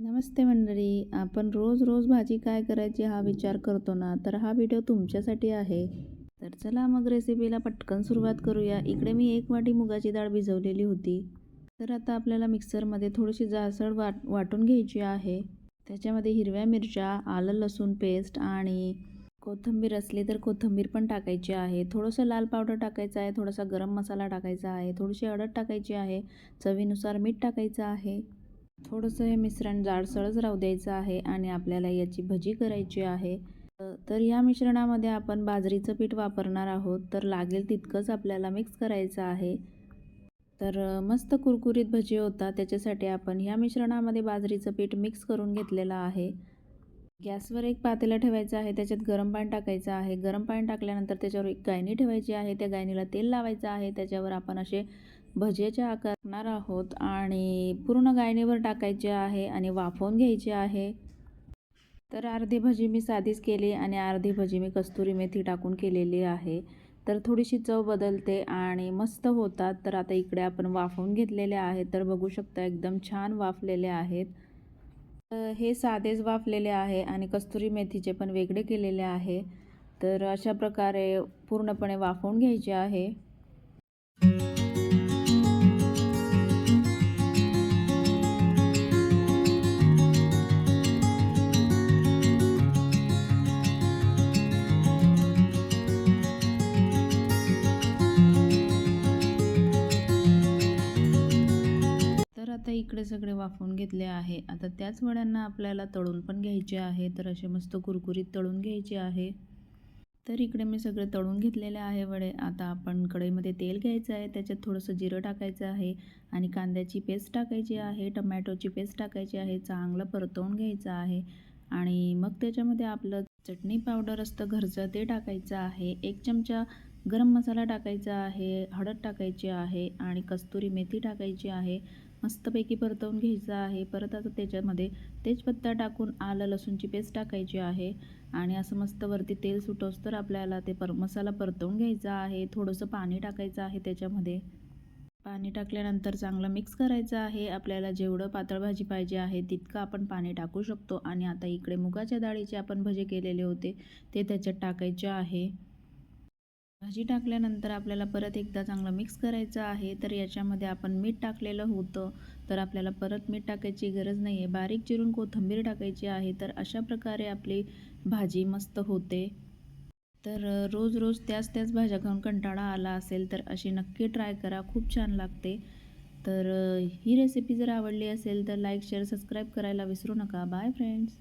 नमस्ते मंडळी आपण रोज रोज भाजी काय करायची हा विचार करतो ना तर हा व्हिडिओ तुमच्यासाठी आहे. तर चला मग रेसिपीला पटकन सुरुवात करूया. इकडे मी एक वाटी मुगाची डाळ भिजवलेली होती. तर आता आपल्याला मिक्सरमध्ये थोडीशी जासळ वाट वाटून घ्यायची आहे. त्याच्यामध्ये हिरव्या मिरच्या आलं लसूण पेस्ट आणि कोथिंबीर असली तर कोथिंबीर पण टाकायची आहे. थोडंसं लाल पावडर टाकायचं आहे थोडासा गरम मसाला टाकायचा आहे थोडीशी अडद टाकायची आहे चवीनुसार मीठ टाकायचं आहे. थोडंसं हे मिश्रण जाडसळच राहू द्यायचं आहे आणि आपल्याला याची भजी करायची आहे. तर या मिश्रणामध्ये आपण बाजरीचं पीठ वापरणार आहोत. तर लागेल तितकंच आपल्याला मिक्स करायचं आहे. तर मस्त कुरकुरीत भजी होता. त्याच्यासाठी आपण ह्या मिश्रणामध्ये बाजरीचं पीठ मिक्स करून घेतलेलं आहे. गॅसवर एक पातेलं ठेवायचं आहे. त्याच्यात गरम पाणी टाकायचं आहे. गरम पाणी टाकल्यानंतर त्याच्यावर एक गायणी ठेवायची आहे. त्या गायनीला तेल लावायचं आहे. त्याच्यावर आपण असे भजेच्या आकार आहोत आणि पूर्ण गायनीवर टाकायचे आहे आणि वाफवून घ्यायचे आहे. तर अर्धी भजी मी साधीच केली आणि अर्धी भजी मी कस्तुरी मेथी टाकून केलेली आहे. तर थोडीशी चव बदलते आणि मस्त होतात. तर आता इकडे आपण वाफवून घेतलेले आहेत. तर बघू शकता एकदम छान वाफलेले आहेत. तर हे साधेच वाफलेले आहे आणि कस्तुरी मेथीचे पण वेगळे केलेले आहे. तर अशा प्रकारे पूर्णपणे वाफवून घ्यायचे आहे. इकडे सगळे वाफवून घेतले आहे. आता त्याच वड्यांना आपल्याला तळून पण घ्यायचे आहे. तर असे मस्त कुरकुरीत तळून घ्यायचे आहे. तर इकडे मी सगळे तळून घेतलेले आहे वडे. आता आपण कढईमध्ये तेल घ्यायचं आहे. त्याच्यात थोडंसं जिरं टाकायचं आहे. आणि कांद्याची पेस्ट टाकायची आहे. टमॅटोची पेस्ट टाकायची आहे. चांगलं परतवून घ्यायचं आहे. आणि मग त्याच्यामध्ये आपलं चटणी पावडर असतं. घरचं ते टाकायचं आहे. एक चमचा गरम मसाला टाकायचा आहे. हळद टाकायची आहे. आणि कस्तुरी मेथी टाकायची आहे. मस्तपैकी परतवून घ्यायचं आहे. परत आता त्याच्यामध्ये तेजपत्ता टाकून आलं लसूणची पेस्ट टाकायची आहे. आणि असं मस्त वरती तेल सुटोस तर आपल्याला ते पर मसाला परतवून घ्यायचा आहे. थोडंसं पाणी टाकायचं आहे त्याच्यामध्ये. पाणी टाकल्यानंतर चांगलं मिक्स करायचं आहे. आपल्याला जेवढं पातळ भाजी पाहिजे आहे तितकं आपण पाणी टाकू शकतो. आणि आता इकडे मुगाच्या डाळीचे आपण भजे केलेले होते ते त्याच्यात टाकायचे आहे. भाजी टाकल्यानंतर आपल्याला परत एकदा चांगलं मिक्स करायचं आहे. तर याच्यामध्ये आपण मीठ टाकलेलं होतं. तर आपल्याला परत मीठ टाकायची गरज नाही आहे बारीक चिरून कोथिंबीर टाकायची आहे. तर अशा प्रकारे आपली भाजी मस्त होते. तर रोज रोज त्याच त्याच भाज्या खाऊन कंटाळा आला असेल तर अशी नक्की ट्राय करा. खूप छान लागते. तर ही रेसिपी जर आवडली असेल तर लाईक शेअर सबस्क्राईब करायला विसरू नका. Bye friends